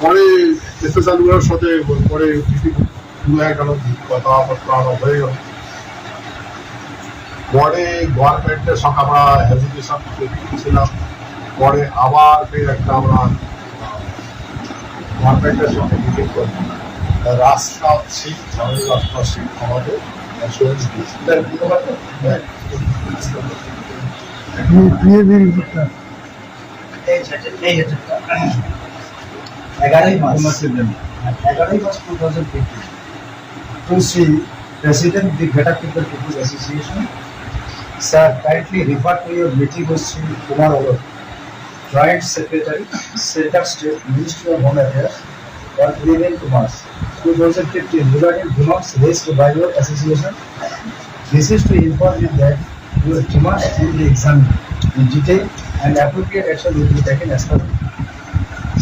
পরে স্পেশালগুলোর সাথে পরে কথাবার্তা হয়ে গেল পরে গভর্নমেন্টের সঙ্গে আমরা হেজিটেশন ছিলাম পরে আবার ফের একটা আমরা গভর্নমেন্টের সঙ্গে মিটিং করি রাস্তা সিং আমাদের রাস্তা সিং আমাদের অ্যাসুরেন্স এগারোই মাস এগারোই মাস two thousand fifteen to see president the better people people association sir kindly refer to your meeting with Shri Kumar Alok joint secretary centre state ministry of home affairs on 11 March 2015 regarding demands raised by your association. This is to inform you that your demands will be examined in detail and appropriate action will be taken as per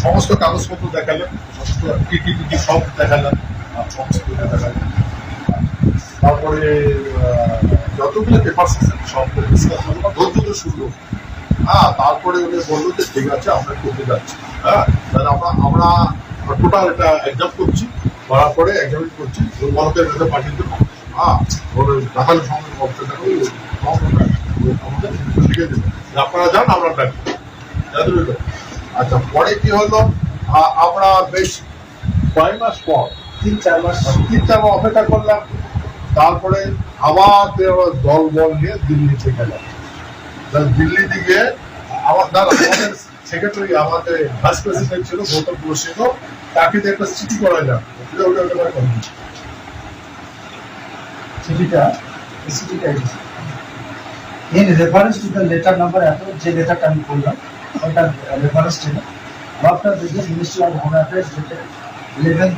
সমস্ত কাগজপত্র দেখালেন, সমস্ত কি সব দেখালেন, আর সমস্ত দেখালেন। তারপরে যতগুলো পেপার আছে সব ডিসকাস ধরে শুনলো। হ্যাঁ তারপরে উনি বলল যে, ঠিক আছে, আমরা করতে যাচ্ছি। হ্যাঁ তাহলে আমরা আমরা টোটাল এটা এক্সাম করছি, করার পরে এক্সামিন করছি ভারতের মধ্যে পাঠিয়ে দেবো। হ্যাঁ ওর দেখালে সঙ্গে করে আমাদের শিখে দেবে আপনারা যান, আমরা ব্যাক বুঝলো? আচ্ছা পরে কি হলো? আমরা বেশ কয় মাস পর, তিন চার মাস তিন চার মাস অপেক্ষা করলাম। তারপরে আবার দল বল নিয়ে দিল্লিতে গেলাম। দিল্লি থেকে আমার আমাদের সেক্রেটারি আমাদের ভাইস প্রেসিডেন্ট ছিল, গৌতম বসিত তাকে দিয়ে একটা চিঠি করা যাক চিঠিটা চিঠিটা in reference to the letter number এত, যে লেটারটা আমি করলাম ওটার রেফারেন্স ছিল after business ministry of home affairs dated eleven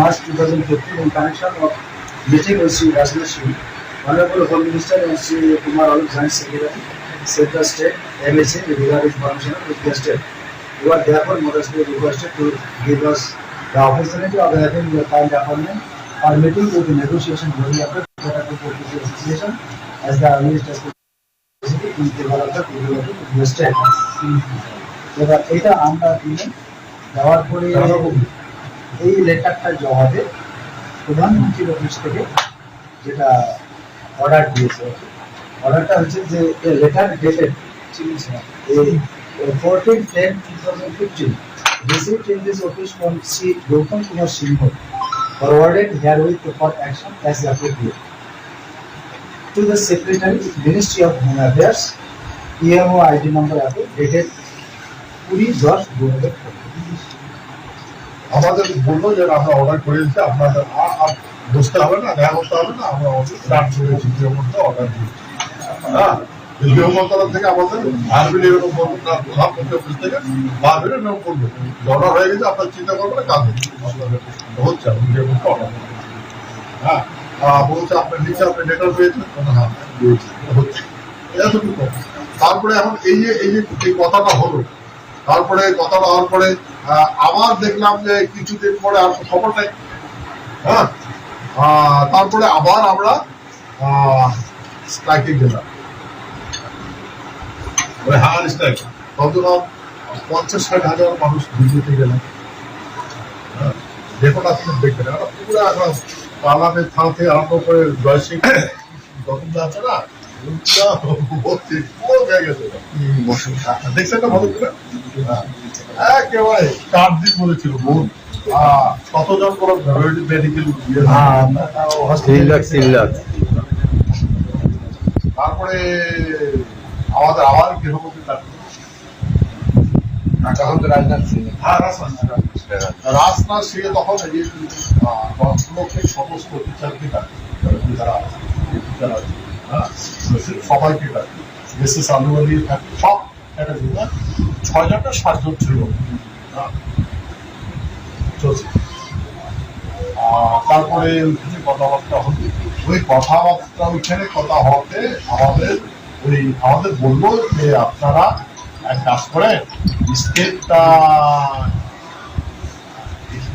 March two thousand fifteen in connection of meeting with Sri Rajnath Singh, Honorable Home Minister and Sri Kumar Alok Joint Secretary, Central State, MSA, regarding information with the state. You are therefore modestly requested to give us the opportunity of having your kind appointment or meeting with the negotiation during after the People Association as the earliest as এবার এটা আমরা দিয়ে দেওয়ার পরে এই লেটারটা জমাতে প্রধানমন্ত্রীর অফিস থেকে যেটা অর্ডার দিয়েছে। অর্ডারটা হচ্ছে যে লেটার ডেটেড ঠিক এই fourteen ten two thousand fifteen office from Shri Gautam Kumar Singh forwarded herewith for action as appropriate To the Secretary, Ministry of Home Affairs, EMO ID number আছে dated কুড়ি দশ দু হাজার আমাদের বলল যে আমরা অর্ডার করে দিতে আপনাদের বসতে হবে না দেখা করতে হবে না আমরা স্টার্ট করেছি জিও মধ্যে অর্ডার দিয়েছি হ্যাঁ জিও মন্ত্রণালয় থেকে আমাদের আরবিল এরকম প্রধান মন্ত্রী অফিস থেকে বারবার এরকম করবে। অর্ডার হয়ে গেছে আপনার চিন্তা করবেন না কাজ হচ্ছে। হচ্ছে মধ্যে অর্ডার হ্যাঁ বলছে আপনার নিচে আপনি লেটার পেয়েছেন হ্যাঁ হচ্ছে। এতটুকু তারপরে এখন এই যে এই যে এই কথাটা হলো তারপরে কথাটা হওয়ার পরে আহ, আবার দেখলাম যে কিছুদিন পরে আর খবর নেই। হ্যাঁ? তারপরে আবার আমরা স্ট্রাইকে গেলাম। হায়ার স্ট্রাইক তখন পঞ্চাশ ষাট হাজার মানুষ দিল্লিতে গেলাম হ্যাঁ, দেখুন আপনি দেখবেন। পুরো এখন পার্লামেন্ট থানা থেকে আরম্ভ করে জয় সিং আছে না হয়ে দেখছেন না হ্যাঁ, একেবারে চার দিন বলেছিল বোন। কতজন কোনো মেডিকেল তিন লাখ তিন লাখ। তারপরে আমাদের আবার গৃহমন্ত্রী হ্যাঁ, রাজনাথ সিং। রাজনাথ সিং। তখন আহ, সমস্ত টিচারকে ডাকে। যারা হ্যাঁ, সবাইকে ডাকে। আলুয়ালি থাকে সব না সাতজন ছিল। হ্যাঁ, তারপরে ওইখানে কথাবার্তা হলো ওই কথাবার্তা ওইখানে কথা হতে আমাদের ওই আমাদের বলল যে আপনারা এক কাজ করেন স্টেটটা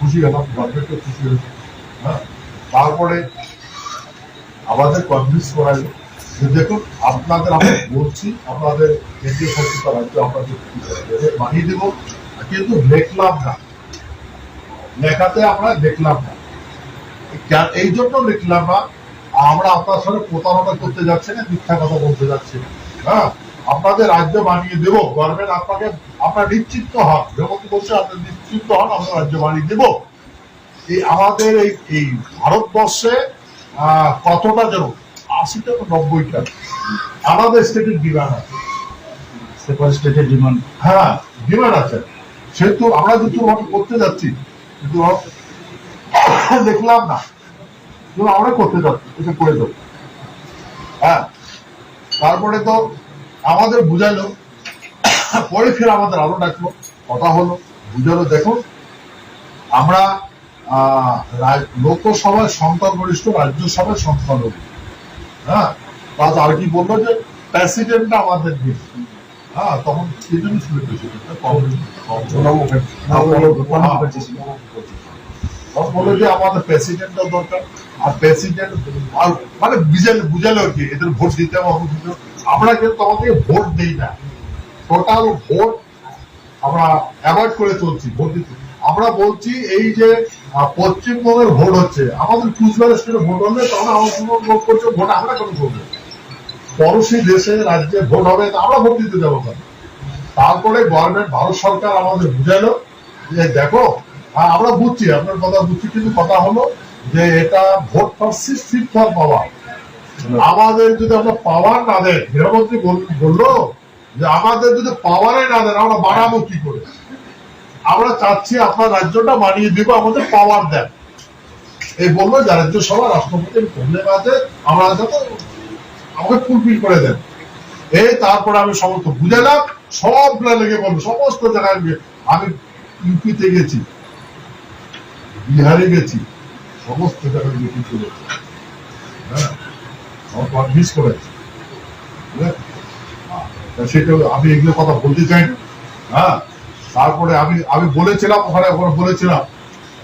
খুশি হলাম গভর্নমেন্টও খুশি হয়েছে। হ্যাঁ? তারপরে আমাদের কনভিন্স করাইল যে দেখুন, আপনাদের আমরা বলছি, আপনাদের কেন্দ্রীয় রাজ্য আপনাদের মানিয়ে দেবো। কিন্তু না। লেখাতে আমরা না। এই জন্য লিখলাম না, আমরা আপনার সঙ্গে প্রতারণা করতে যাচ্ছি না, মিথ্যা কথা বলতে যাচ্ছি না। হ্যাঁ? আপনাদের রাজ্য বানিয়ে দেবো গভর্নমেন্ট আপনাকে আপনার নিশ্চিন্ত হন যেমন বলছে আপনি নিশ্চিন্ত হন আমরা রাজ্য বানিয়ে দেব। এই আমাদের এই এই ভারতবর্ষে কতটা যেন আশিটা তো নব্বইটা আমাদের স্টেটের ডিমান্ড আছে। সেপারেট স্টেটের ডিমান্ড হ্যাঁ ডিমান্ড আছে। সেহেতু আমরা যদি ভাবে করতে যাচ্ছি কিন্তু দেখলাম না। কিন্তু আমরা করতে যাচ্ছি এটা করে দেবো। হ্যাঁ তারপরে তো আমাদের বুঝাইলো পরে ফিরে আমাদের আরও ডাকলো। কথা হলো বুঝালো দেখুন আমরা লোকসভায় সংখ্যাগরিষ্ঠ রাজ্যসভায় সংখ্যালঘু হ্যাঁ? তাতে আর কি বলল যে প্রেসিডেন্টটা আমাদের দিন। হ্যাঁ তখন কি জন্য ছিল প্রণব মুখার্জি। হ্যাঁ, যে আমাদের দরকার। আর প্রেসিডেন্ট আর মানে বুঝালে বুঝালো আর কি এদের ভোট দিতে হবে। আমরা কিন্তু তোমাকে ভোট দিই না। টোটাল ভোট আমরা অ্যাভয়েড করে চলছি ভোট দিতে। আমরা বলছি এই যে পশ্চিমবঙ্গের ভোট হচ্ছে আমাদের কুচবিহার স্টেটে ভোট হলে তখন আমার কোনো ভোট করছে ভোট আমরা কেন করব? পড়োশি দেশে রাজ্যে ভোট হবে তা আমরা ভোট দিতে যাব কেন? তারপরে গভর্নমেন্ট ভারত সরকার আমাদের বুঝাইলো যে দেখো আমরা বুঝছি আপনার কথা বুঝছি কিন্তু কথা হলো যে এটা vote for seat for power আমাদের যদি আমরা পাওয়ার না দেয় গৃহমন্ত্রী বল- বলল যে আমাদের যদি পাওয়ারে না দেন, আমরা বাড়াবো কি করে? আমরা চাচ্ছি আপনার রাজ্যটা বানিয়ে দিব, আমাদের পাওয়ার দেন। এই বলল যে রাজ্যসভা রাষ্ট্রপতির প্রবলেম আছে আমরা যাতে আমাকে ফুলফিল করে দেন। এই তারপরে আমি সমস্ত বুঝালাম, সব লেগে বলব সমস্ত জায়গায় আমি ইউপিতে গেছি, বিহারে গেছি, সমস্ত জায়গায় মিটিং করেছি হ্যাঁ আমার কনভিন্স করেছি? তা সেটা আমি এগুলো কথা বলতে চাই না। হ্যাঁ? তারপরে আমি আমি বলেছিলাম, ওখানে ওখানে বলেছিলাম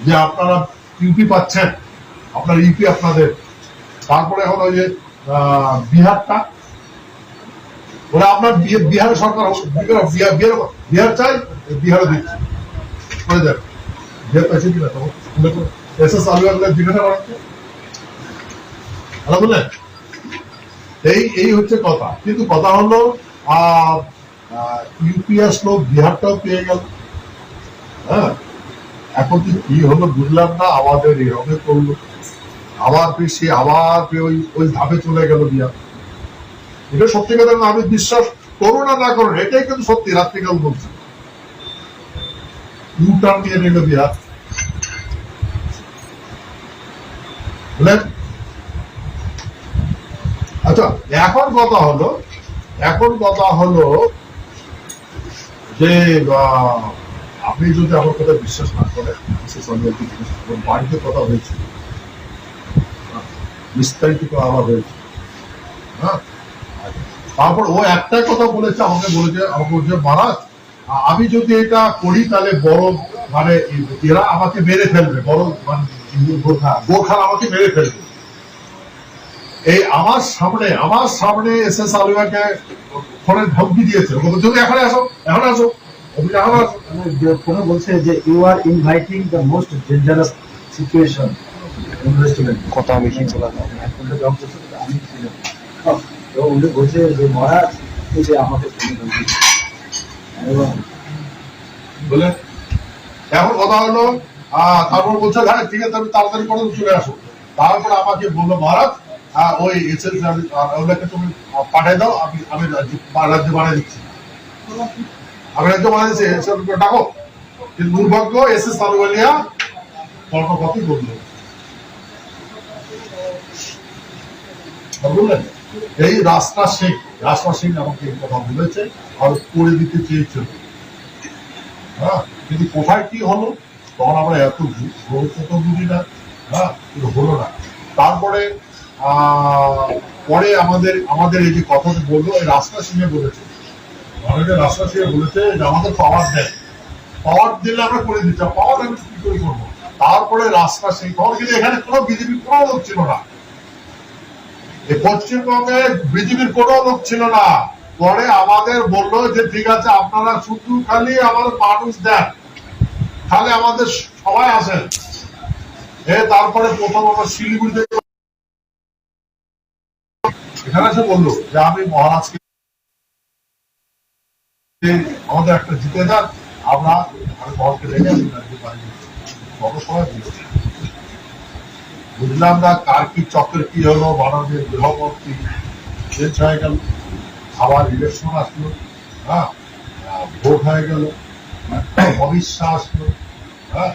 যে আপনারা ইউপি পাচ্ছেন। আপনার ইউপি আপনাদের। তারপরে এখন ওই যে বিহারটা। ওরা আপনার বিহার সরকার বিহার বিহার চাই, বিহারে দিচ্ছি। করে দেখ বিহার পাইছে কিনা তখন? এস এস আলু জিজ্ঞাসা করাচ্ছে ভালো বললেন? এই এই হচ্ছে কথা। কিন্তু কথা হলো ইউপিএস লোক বিহারটাও পেয়ে গেল। হ্যাঁ? এখন কি কি হলো বুঝলাম না আমাদের এরকম করল আবার ফির সে, আবার ওই ওই ধাপে চলে গেল বিহার। এটা সত্যি কথা আমি বিশ্বাস করুন আর না করুন এটাই কিন্তু সত্যি, রাত্রিকাল বলছি। ইউ টার্ন নিয়ে নিল বিহার। আচ্ছা এখন কথা হলো এখন কথা হলো যে আপনি যদি আমার কথা বিশ্বাস না করেন বাড়িতে কথা হয়েছে। বিস্তারিত কথা হয়েছে। হ্যাঁ? তারপর ও একটাই কথা বলেছে, আমাকে বলেছে, আমাকে বলছে, মহারাজ, আমি যদি এটা করি, তাহলে বড় মানে এরা আমাকে মেরে ফেলবে, বড় মানে গোর্খা গোর্খার আমাকে মেরে ফেলবে। এই আমার সামনে আমার সামনে এস এস আলুয়াকে ফোনে ধমকি দিয়েছে। তুমি এখন আসো এখন আসো। ও বলছে, এখন বলছে যে you are inviting the most dangerous situation কথা বেশি যায় আমি ছিলাম উনি বলছে যে মহারাজ যে আমাকে ফোনে এবং বলে এখন কথা হলো আহ, তারপর বলছে হ্যাঁ ঠিক আছে তুমি তাড়াতাড়ি করে চলে আসো। তারপর আমাকে বলল মহারাজ ওই এস এস ওদেরকে তুমি পাঠিয়ে দাও, আমি আমি রাজ্য- বানিয়ে দিচ্ছি। আমি রাজ্য বানিয়ে দিচ্ছি ডাকো। দুর্ভাগ্য এস এস আলুয়ালিয়া কর্ণপতি বলল বুঝলেন এই রাস্তা সিং রাস্তা সিং আমাকে এই কথা বলেছে, আর করে দিতে চেয়েছিল হ্যাঁ কিন্তু কোথায় কি হলো? তখন আমরা এত তো বুঝি না। হ্যাঁ হলো না। তারপরে পরে আমাদের আমাদের এই যে কথাটা বলল রাস্তা সিংহে বলেছে। মাননীয় রাস্তা সিংহে বলেছে যে আমাদের পাওয়ার দেয় পাওয়ার দিলে আমরা করে দিচ্ছি পাওয়ার আমি কি করে করব? তারপরে রাস্তা সিং তখন কিন্তু এখানে কোনো বিজেপি কোনো লোক ছিল না। পশ্চিমবঙ্গে বিজেপির কোনো লোক ছিল না। পরে আমাদের বলল যে ঠিক আছে, আপনারা শুধু খালি আমাদের মানুষ দেন। তাহলে আমাদের সবাই আসেন। এ তারপরে প্রথম আমার শিলিগুড়িতে এখানে এসে বলল যে আমি মহারাজকে আমাদের একটা জিতে যান আমরা আমি মহলকে রেখে আমি বাড়ি কত সময় দিল বুঝলাম না কার কি চক্রের কি হলো মাননীয় গৃহমন্ত্রী চেঞ্জ হয়ে গেল আবার ইলেকশন আসলো হ্যাঁ? ভোট হয়ে গেল অমিত শাহ আসলো হ্যাঁ?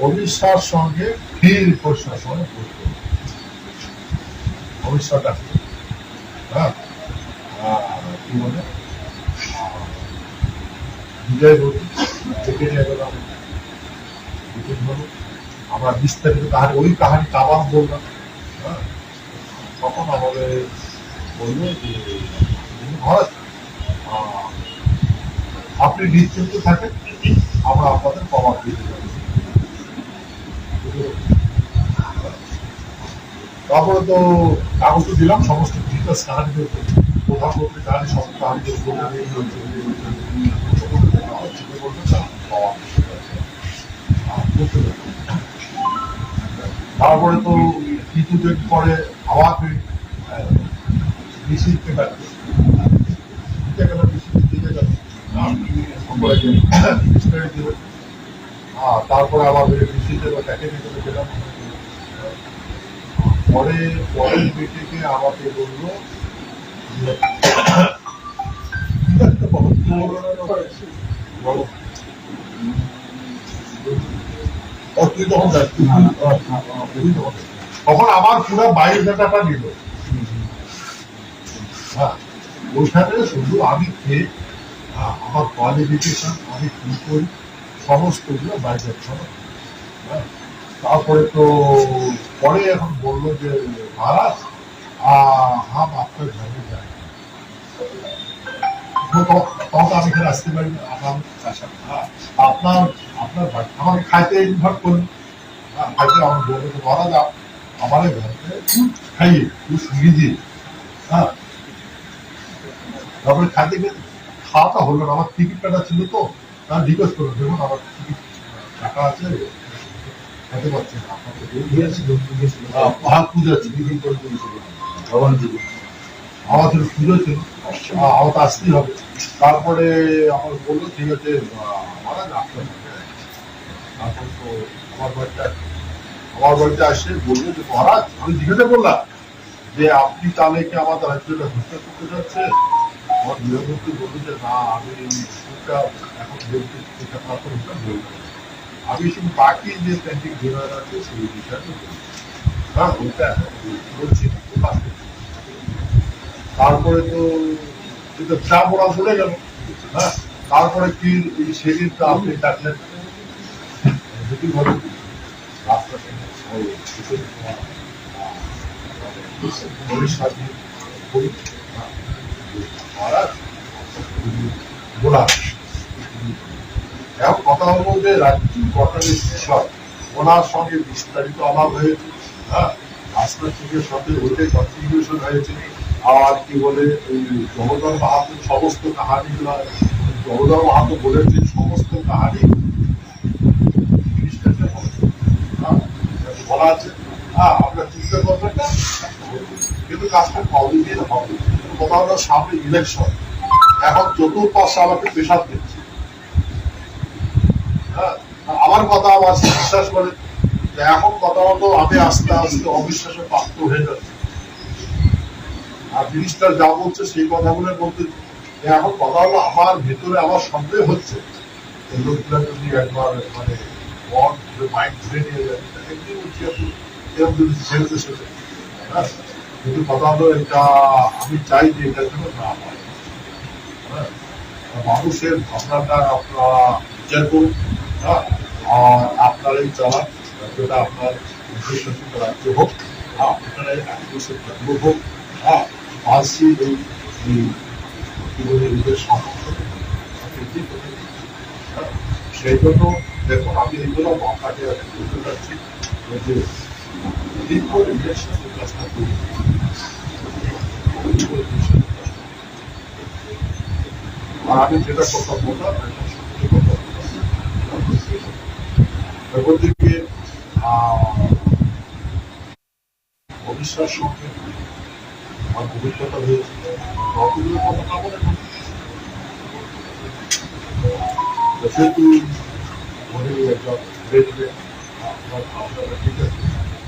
অমিত শাহর সঙ্গে ফির প্রশাসনে ভোট করল অমিত শাহ আহ, হলো আমরা বিস্তারিত ওই বললাম। হ্যাঁ। তখন আমাদের বলল যে আপনি নিশ্চিন্ত থাকেন, আমরা আপনাদের কমার দিতে যাব তারপরে তো কাগজ তো দিলাম সমস্ত পাওয়া আহ, করতে হবে। তারপরে তো কিছুদিন পরে আবার তারপরে আবার তাকে নিয়ে চলে গেলাম। পরে পরের মিটিংয়ে আমাকে বলল যে ঠিক আছে, বলো। বলো। ও, তুই তখন আমার পুরো বায়োডাটাটা নিল। হ্যাঁ ওইখানে শুধু আমি খেয়ে হ্যাঁ, আমার কোয়ালিফিকেশন আমি কি করি সমস্তগুলো বাইরে হ্যাঁ। তারপরে তো পরে এখন বলল যে মারাস আপনার ঘরে যায়। হ্যাঁ তারপরে খাইতে খাওয়াটা হলো না, আমার টিকিট কাটা ছিল তো, তার করুন দেখুন আমার টিকিট টাকা আছে। খেতে পারছি না। আপনাকে আহ, পুজো আছে আমাদের পুজো ছিল তো আসতেই হবে। তারপরে আমার বলল ঠিক আছে তারপর তো আমার বাড়িতে আমার বাড়িতে আসে বলল যে মহারাজ আমি জিজ্ঞাসা করলাম যে আপনি তাহলে কি আমাদের রাজ্যটা ঘুরতে করতে যাচ্ছে আমার গৃহমন্ত্রী বলল যে না আমি এখন ওটা বলব আমি শুধু বাকি যে পেন্টিং ডিনার আছে, সেই। তারপরে তো কিন্তু চা পড়া চলে গেল। হ্যাঁ তারপরে কি সেদিন তো আপনি ডাকলেন। যদি বলেন, রাস্তা ওই কিশোর কুমার, আহ, পুলিশ সাথে পুলিশ, হ্যাঁ, মহারাজ গোলাপ এখন কথা হলো যে রাজ্য গঠনের শিক্ষক ওনার সঙ্গে বিস্তারিত আলাপ হয়েছে। হ্যাঁ? থেকে সাথে ওইটাই হয়েছে। আর কি বলে ওই মাহাতো সমস্ত কাহানিগুলো মাহাতো বলেছে সমস্ত কাহানি। হ্যাঁ, বলা আছে। হ্যাঁ চিন্তা করবেন না কিন্তু কাজটা কদিন হবে। কথা সামনে ইলেকশন এখন চতুর্পাশে আমাকে প্রেশার দিচ্ছে। আমার কথা আবার বিশ্বাস করে এখন কথা হলো আমি আস্তে আস্তে অবিশ্বাসে প্রাপ্ত হয়ে যাচ্ছি। আর জিনিসটা যা বলছে সেই কথাগুলো বলতে এখন কথা হলো আমার ভেতরে আমার সন্দেহ হচ্ছে। লোকগুলো যদি একবার মানে হ্যাঁ চাই যে এটা না হয়। হ্যাঁ, মানুষের ভাবনাটা আপনারা করুন। এই চালান যেটা আপনার উদ্দেশ্য রাজ্য হোক সেই জন্য দেখুন, আমি এইগুলো আপনাকে বলতে চাচ্ছি যে দীর্ঘ আমি যেটা কথা বললাম দিকে ভবিষ্যৎ সঙ্গে আমার অভিজ্ঞতা হয়েছে। কতগুলো কথা না না। তো মনে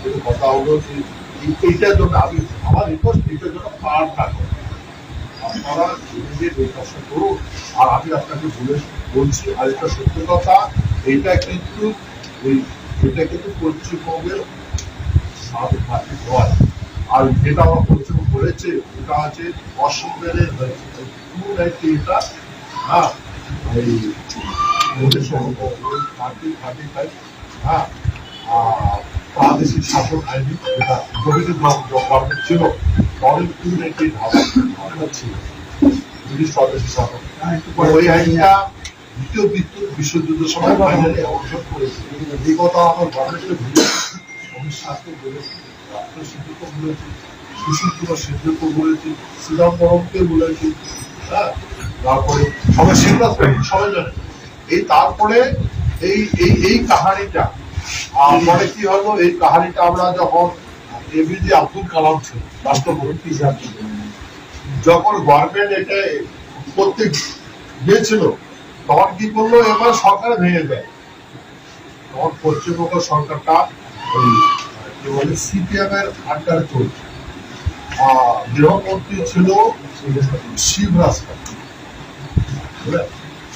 কিন্তু কথা হলো যে এইটার জন্য আমি আমার রিকোয়েস্ট এইটার জন্য পার করে আপনারা নিজেদের নির্বাচন করুন, আর আমি আপনাকে বলে বলছি, আর এটা সত্যি কথা, এইটা কিন্তু ওই এটা কিন্তু পশ্চিমবঙ্গের সাথে থাকে নয় আর যেটা আমার পশ্চিমবঙ্গ বলেছে ওটা আছে এটা হ্যাঁ এই মোদের সঙ্গে থার্টি থার্টি ফাইভ হ্যাঁ প্রাদেশিক শাসন আইনি যেটা গভীর গভর্নমেন্ট ছিল তখন টু নাইনটি ধারা ছিল ব্রিটিশ প্রাদেশিক শাসন ওই আইনটা দ্বিতীয় সময় ফাইনালি করেছে। আমার বলেছি সুশীল কুমার সিদ্ধকে হ্যাঁ তারপরে সবাই সবাই জানে। এই তারপরে এই এই এই কাহানিটা কি হলো? এই কাহানিটা আমরা যখন এবিজে আব্দুল কালাম ছিল, রাষ্ট্রপতি যখন গভর্নমেন্ট এটা প্রত্যেক গিয়েছিল তখন কি করল? এবার সরকার ভেঙে দেয়। তখন পশ্চিমবঙ্গ সরকারটা ওই চলছে গৃহমন্ত্রী ছিল শিবরাজ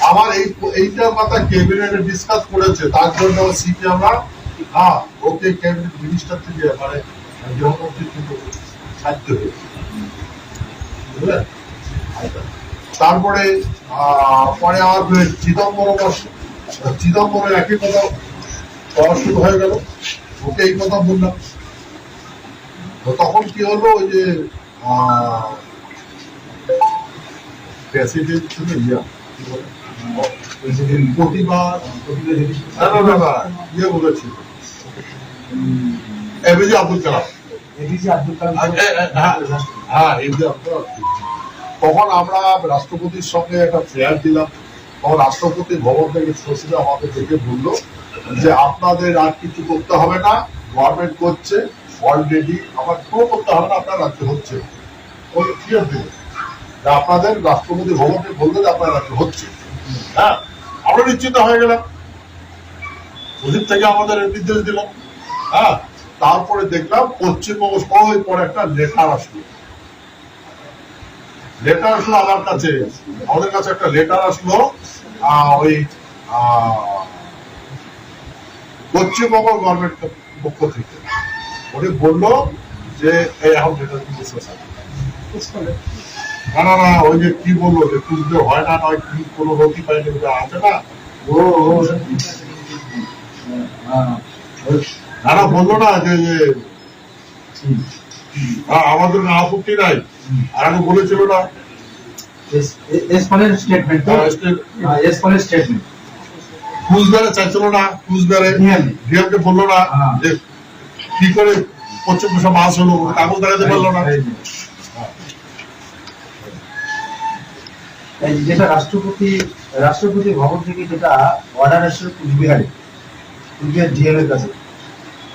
আমার এই এইটার কথা ক্যাবিনেটে ডিসকাস করেছে। তার জন্য সিপিএমরা হ্যাঁ ওকে ক্যাবিনেট মিনিস্টার থেকে মানে গৃহমন্ত্রী কিন্তু ছাড়তে হয়েছে বুঝলেন আচ্ছা। তারপরে আহ, পরে আমার চিদম্বরম আসলো। চিদম্বরম একই কথা পড়া শুরু হয়ে গেল। ওকে এই কথা বললাম। তো তখন কি হলো ওই যে প্রেসিডেন্ট ছিল ইয়া না না ইয়ে আব্দুল কালাম। এডিসি আব্দুল কালাম। হ্যাঁ, হ্যাঁ এবিজে আব্দুল কালাম। তখন আমরা রাষ্ট্রপতির সঙ্গে একটা ফেয়ার দিলাম। তখন রাষ্ট্রপতি ভবন থেকে সচিব আমাদের দেখে বলল যে, আপনাদের আর কিছু করতে হবে না। গভর্নমেন্ট করছে অলরেডি আমার কোনো করতে হবে না, আপনার রাজ্য হচ্ছে। আপনাদের রাষ্ট্রপতি ভবনকে বলল যে, আপনার রাজ্য হচ্ছে। হ্যাঁ আমরা নিশ্চিত হয়ে গেলাম। ওদিক থেকে আমাদের নির্দেশ দিল। হ্যাঁ তারপরে দেখলাম পশ্চিমবঙ্গ সবাই পরে একটা লেটার আসলো। লেটার আসলো আমার কাছে। আমাদের কাছে একটা লেটার আসলো ওই পশ্চিমবঙ্গ গভর্নমেন্ট পক্ষ থেকে। উনি বলল যে এই এখন লেটার না না না ওই যে কি বলল যে তুলতে হয় না নয় কি কোনো পাইনি আছে না? ও না না বলল না যে আমাদের কোনো আপত্তি নাই। আর আগে বলেছিল না। স্টেটমেন্ট এস ফলের স্টেটমেন্ট কুচবিহারে চাইছিল না কুচবিহারে ডিএম ডিএমকে বলল না হ্যাঁ। যে কি করে পশ্চিম মাস হলো কাগজ দেখাতে পারল না। যেটা রাষ্ট্রপতি রাষ্ট্রপতি ভবন থেকে যেটা অর্ডার আসছে কুচবিহারে কুচবিহার ডিএম এর কাছে।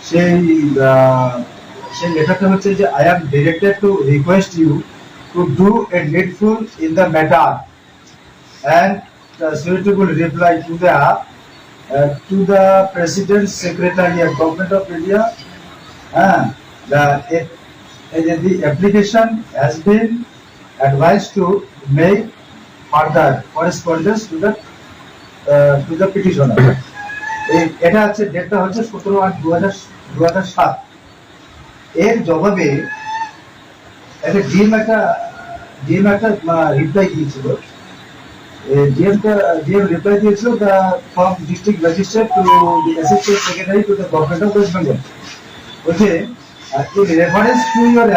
সেই আহ, সেই লেটারটা হচ্ছে যে I am directed to request you to do a needful in the matter and the suitable reply to the to the president secretary of government of India হ্যাঁ the the application has been advise to make further correspondence to the to the petitioner এটা হচ্ছে ডেটটা হচ্ছে সতেরো আট দু হাজার দু হাজার সাত। এর জবাবে একটা ডিএম একটা ডিএম একটা রিপ্লাই দিয়েছিল। ডিএম ডিএম রিপ্লাই দিয়েছিল the from district to the assistant secretary to government of West Bengal বলছে in reference to your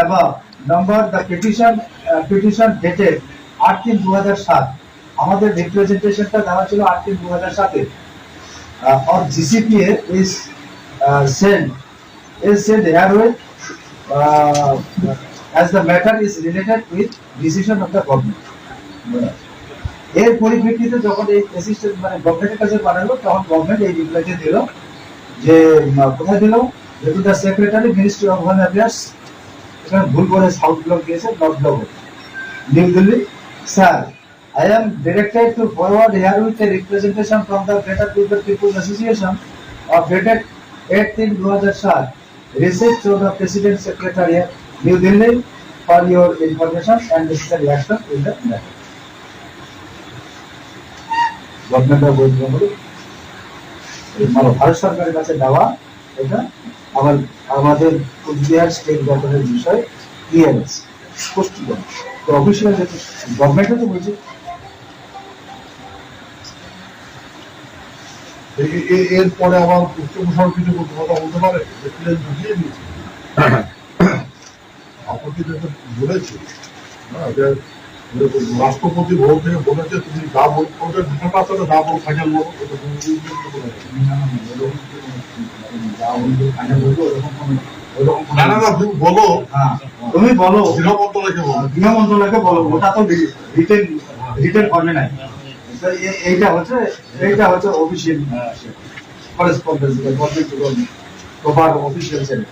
the petition petition dated আট তিন দু হাজার সাত। আমাদের রিপ্রেজেন্টেশনটা দেওয়া ছিল আট তিন দু হাজার সাতে। Or GCPA is send is said herewith uh, as the matter is related with decision of the government. এর পরিপ্রেক্ষিতে যখন এই অ্যাসিস্ট্যান্ট মানে গভর্নমেন্টের কাছে পাঠালো তখন গভর্নমেন্ট এই রিপ্লাইতে দিল যে কোথায় দিল যেহেতু the secretary ministry of home affairs এখানে ভুল করে সাউথ ব্লক দিয়েছে north block new Delhi sir I am directed to forward herewith a representation from the Greater People People's Association of dated 8 in 2007 received to the President Secretariat, New Delhi for your information and necessary action in the matter. Government of West Bengal মানে ভারত সরকারের কাছে দেওয়া এটা আমার আমাদের Cooch Behar state গভর্নমেন্টের বিষয় ক্লিয়ারেন্স স্পষ্টীকরণ তো অফিসিয়াল গভর্নমেন্টও তো বলছে এ- এ- এরপরে আবার উচ্চপ্রসার কিছু কথা বলতে পারে? যে প্লেন দিয়েছে। আপত্তি বলেছে রাষ্ট্রপতি ভবন থেকে বলেছে তুমি যা বল ওটা ঢাকা আছে যা বল ফাইনাল বলো তুমি। না না না তুমি বলো। হ্যাঁ, তুমি বলো। গৃহ মন্ত্রণালয়কে বলো। গৃহ মন্ত্রণালয়কে বলো। ওটা তো রিটেন রিটেন নাই। এইটা হচ্ছে এইটা হচ্ছে official correspondence government to government proper official channel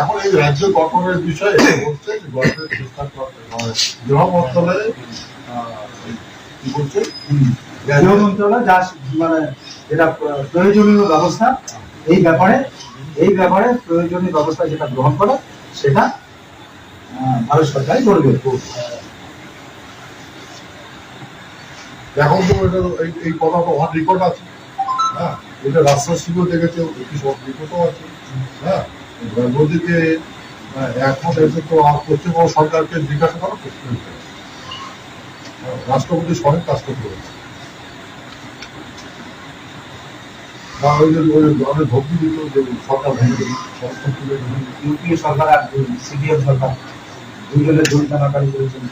এখন এই রাজ্য গঠনের বিষয়ে বলছে যে গভর্নমেন্ট চেষ্টা করতে হয় গৃহ মন্ত্রণালয়ে কি বলছে গৃহ মন্ত্রণালয় যা মানে যেটা প্রয়োজনীয় ব্যবস্থা, এই ব্যাপারে এই ব্যাপারে প্রয়োজনীয় ব্যবস্থা যেটা গ্রহণ করে, সেটা ভারত সরকারই করবে। এখন তো এটা এই- কথা তো অন রেকর্ড আছে। হ্যাঁ এটা রাস্তা শিবির দেখেছে একটি সব রিপোর্টও আছে। হ্যাঁ মোদীকে আহ, এখন এসে তো পশ্চিমবঙ্গ সরকারকে জিজ্ঞাসা করা প্রশ্ন হ্যাঁ, রাষ্ট্রপতি স্বয়ং কাজ করতে যে সরকার ইউপিএ সরকার আর সিপিএম সরকার টানাটানি করেছেন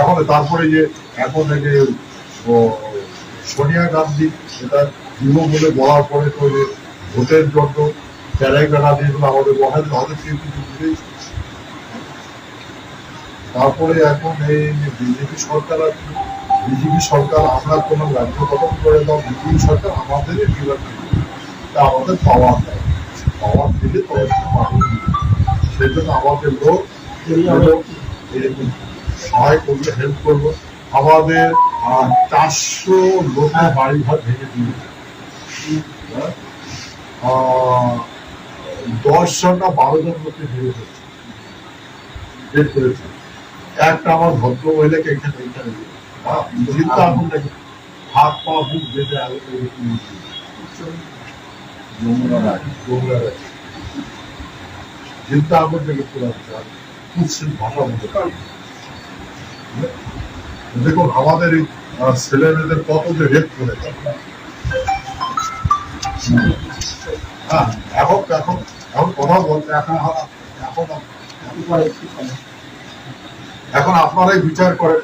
এখন তারপরে যে, এখন এই যে সোনিয়া গান্ধী এটা যুব বলে বলার পরে তো যে ভোটের জন্য প্যারাগ্রাফ যেগুলো আমাদের বহাল আমাদের কেউ কিছু তারপরে এখন এই বিজেপি সরকার আছে, বিজেপি সরকার আমরা কোনো রাজ্য গঠন করে দাও, বিজেপি সরকার আমাদেরই বিরোধ তা আমাদের পাওয়ার দেয় পাওয়ার দিলে তবে সেই জন্য আমাদের লোক এরকম সহায় করবে হেল্প করব। আমাদের চারশো লোকের বাড়ি ঘর ভেঙে দিল হ্যাঁ? আহ, দশ জন না বারো জন লোককে ভেঙে ফেলছে ডেট করেছে। একটা আমার ভদ্র মহিলাকে এখানে এখানে চিন্তা এখন দেখে হাত পা বুক বেঁধে আগে। চিন্তা এখন থেকে কুৎসিত ভাষা পারি দেখুন, আমাদের এই ছেলে মেয়েদের কত যে রেপ করে। হ্যাঁ এখন এখন এখন কথা বলতে, এখন এখন আপনারাই বিচার করেন?